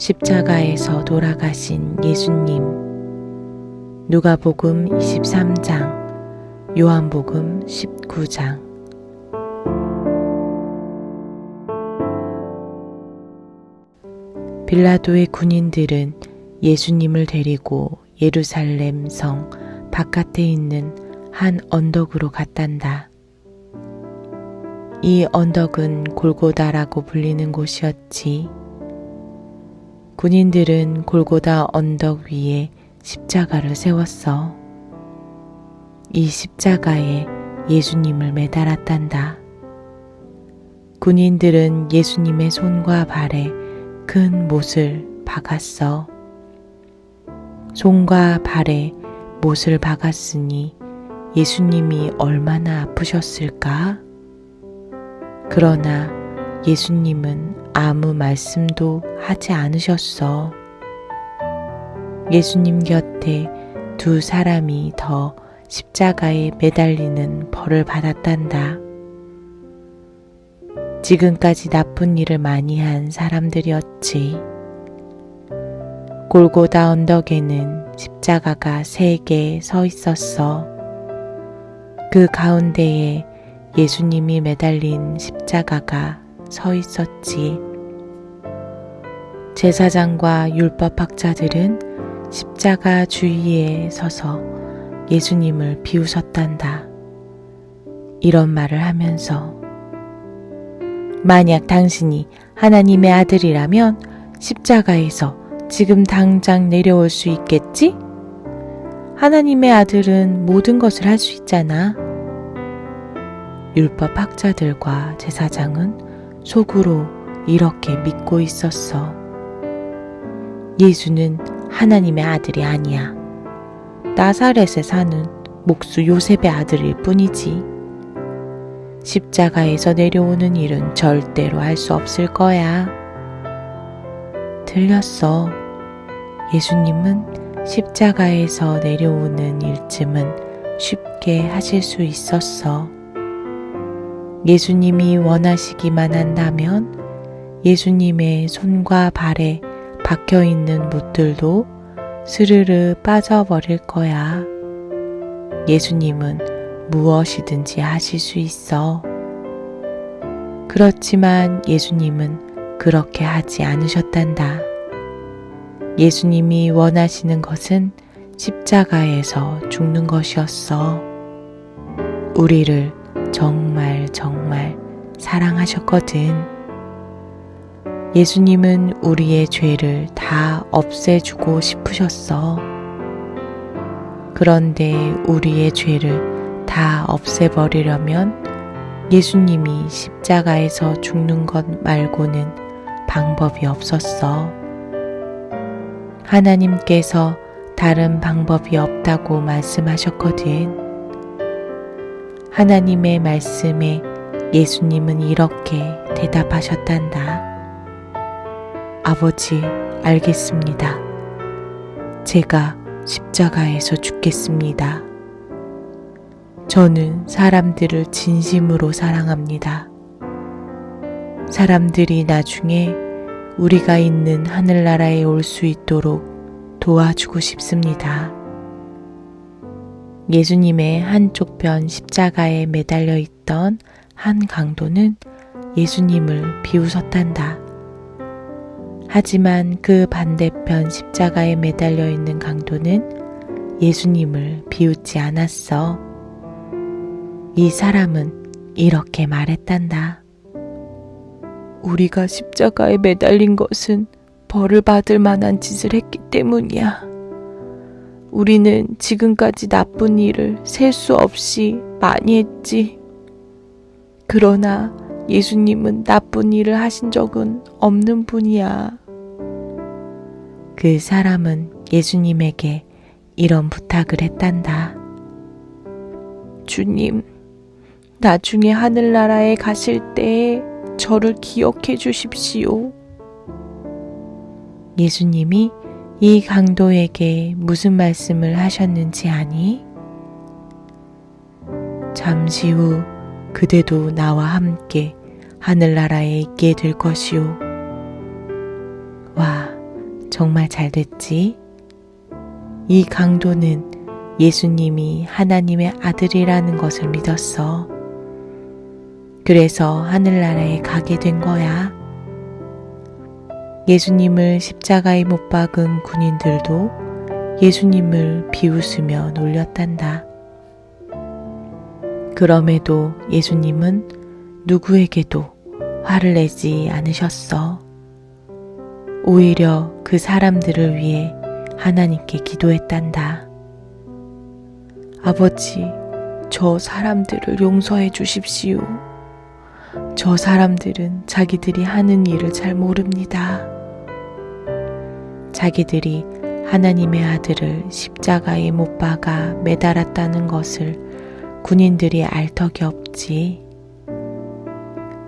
십자가에서 돌아가신 예수님. 누가복음 23장, 요한복음 19장. 빌라도의 군인들은 예수님을 데리고 예루살렘 성 바깥에 있는 한 언덕으로 갔단다. 이 언덕은 골고다라고 불리는 곳이었지. 군인들은 골고다 언덕 위에 십자가를 세웠어. 이 십자가에 예수님을 매달았단다. 군인들은 예수님의 손과 발에 큰 못을 박았어. 손과 발에 못을 박았으니 예수님이 얼마나 아프셨을까? 그러나 예수님은 아무 말씀도 하지 않으셨어. 예수님 곁에 두 사람이 더 십자가에 매달리는 벌을 받았단다. 지금까지 나쁜 일을 많이 한 사람들이었지. 골고다 언덕에는 십자가가 세 개 서 있었어. 그 가운데에 예수님이 매달린 십자가가 서 있었지. 제사장과 율법학자들은 십자가 주위에 서서 예수님을 비웃었단다. 이런 말을 하면서 만약 당신이 하나님의 아들이라면 십자가에서 지금 당장 내려올 수 있겠지? 하나님의 아들은 모든 것을 할 수 있잖아. 율법 학자들과 제사장은 속으로 이렇게 믿고 있었어. 예수는 하나님의 아들이 아니야. 나사렛에 사는 목수 요셉의 아들일 뿐이지. 십자가에서 내려오는 일은 절대로 할 수 없을 거야. 들렸어. 예수님은 십자가에서 내려오는 일쯤은 쉽게 하실 수 있었어. 예수님이 원하시기만 한다면 예수님의 손과 발에 박혀 있는 못들도 스르르 빠져버릴 거야. 예수님은 무엇이든지 하실 수 있어. 그렇지만 예수님은 그렇게 하지 않으셨단다. 예수님이 원하시는 것은 십자가에서 죽는 것이었어. 우리를 정말 정말 사랑하셨거든. 예수님은 우리의 죄를 다 없애주고 싶으셨어. 그런데 우리의 죄를 다 없애버리려면 예수님이 십자가에서 죽는 것 말고는 방법이 없었어. 하나님께서 다른 방법이 없다고 말씀하셨거든. 하나님의 말씀에 예수님은 이렇게 대답하셨단다. 아버지, 알겠습니다. 제가 십자가에서 죽겠습니다. 저는 사람들을 진심으로 사랑합니다. 사람들이 나중에 우리가 있는 하늘나라에 올 수 있도록 도와주고 싶습니다. 예수님의 한쪽 편 십자가에 매달려 있던 한 강도는 예수님을 비웃었단다. 하지만 그 반대편 십자가에 매달려 있는 강도는 예수님을 비웃지 않았어. 이 사람은 이렇게 말했단다. 우리가 십자가에 매달린 것은 벌을 받을 만한 짓을 했기 때문이야. 우리는 지금까지 나쁜 일을 셀 수 없이 많이 했지. 그러나 예수님은 나쁜 일을 하신 적은 없는 분이야. 그 사람은 예수님에게 이런 부탁을 했단다. 주님, 나중에 하늘나라에 가실 때 저를 기억해 주십시오. 예수님이 이 강도에게 무슨 말씀을 하셨는지 아니? 잠시 후 그대도 나와 함께 하늘나라에 있게 될 것이오. 와, 정말 잘 됐지? 이 강도는 예수님이 하나님의 아들이라는 것을 믿었어. 그래서 하늘나라에 가게 된 거야. 예수님을 십자가에 못 박은 군인들도 예수님을 비웃으며 놀렸단다. 그럼에도 예수님은 누구에게도 화를 내지 않으셨어. 오히려 그 사람들을 위해 하나님께 기도했단다. 아버지, 저 사람들을 용서해 주십시오. 저 사람들은 자기들이 하는 일을 잘 모릅니다. 자기들이 하나님의 아들을 십자가에 못 박아 매달았다는 것을 군인들이 알 턱이 없지.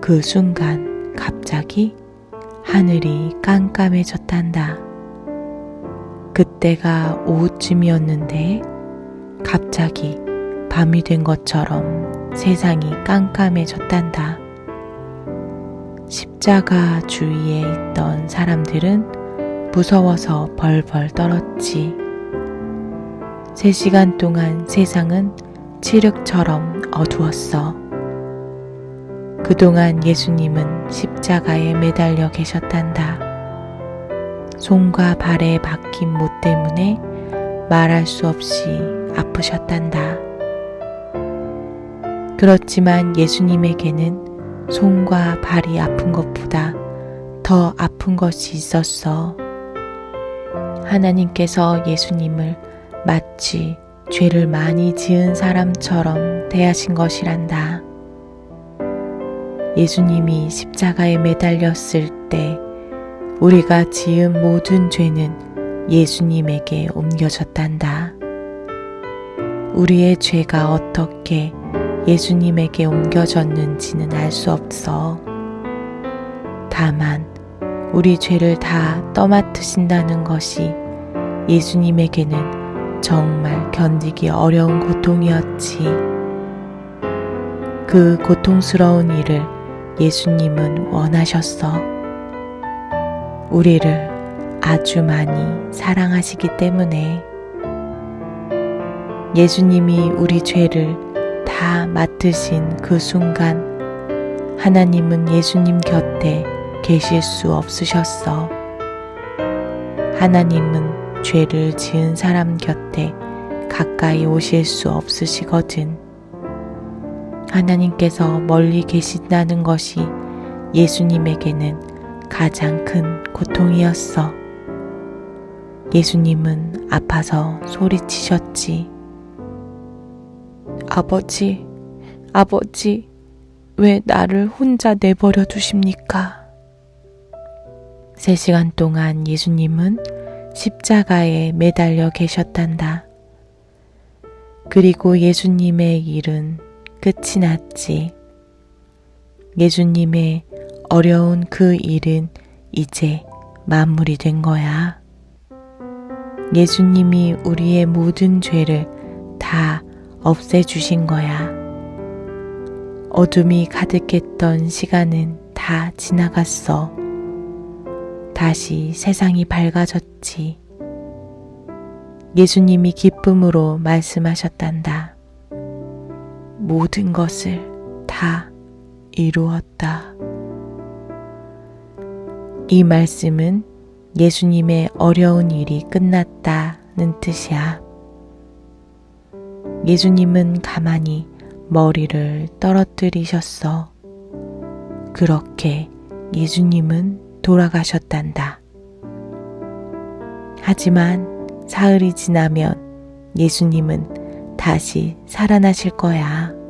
그 순간 갑자기 하늘이 깜깜해졌단다. 그때가 오후쯤이었는데 갑자기 밤이 된 것처럼 세상이 깜깜해졌단다. 십자가 주위에 있던 사람들은 무서워서 벌벌 떨었지. 세 시간 동안 세상은 칠흑처럼 어두웠어. 그동안 예수님은 십자가에 매달려 계셨단다. 손과 발에 박힌 못 때문에 말할 수 없이 아프셨단다. 그렇지만 예수님에게는 손과 발이 아픈 것보다 더 아픈 것이 있었어. 하나님께서 예수님을 마치 죄를 많이 지은 사람처럼 대하신 것이란다. 예수님이 십자가에 매달렸을 때 우리가 지은 모든 죄는 예수님에게 옮겨졌단다. 우리의 죄가 어떻게 예수님에게 옮겨졌는지는 알 수 없어. 다만 우리 죄를 다 떠맡으신다는 것이 예수님에게는 정말 견디기 어려운 고통이었지. 그 고통스러운 일을 예수님은 원하셨어. 우리를 아주 많이 사랑하시기 때문에 예수님이 우리 죄를 다 맡으신 그 순간 하나님은 예수님 곁에 계실 수 없으셨어. 하나님은 죄를 지은 사람 곁에 가까이 오실 수 없으시거든. 하나님께서 멀리 계신다는 것이 예수님에게는 가장 큰 고통이었어. 예수님은 아파서 소리치셨지. 아버지, 아버지, 왜 나를 혼자 내버려 두십니까? 세 시간 동안 예수님은 십자가에 매달려 계셨단다. 그리고 예수님의 일은 끝이 났지. 예수님의 어려운 그 일은 이제 마무리된 거야. 예수님이 우리의 모든 죄를 다 없애주신 거야. 어둠이 가득했던 시간은 다 지나갔어. 다시 세상이 밝아졌지. 예수님이 기쁨으로 말씀하셨단다. 모든 것을 다 이루었다. 이 말씀은 예수님의 어려운 일이 끝났다는 뜻이야. 예수님은 가만히 머리를 떨어뜨리셨어. 그렇게 예수님은 돌아가셨단다. 하지만 사흘이 지나면 예수님은 다시 살아나실 거야.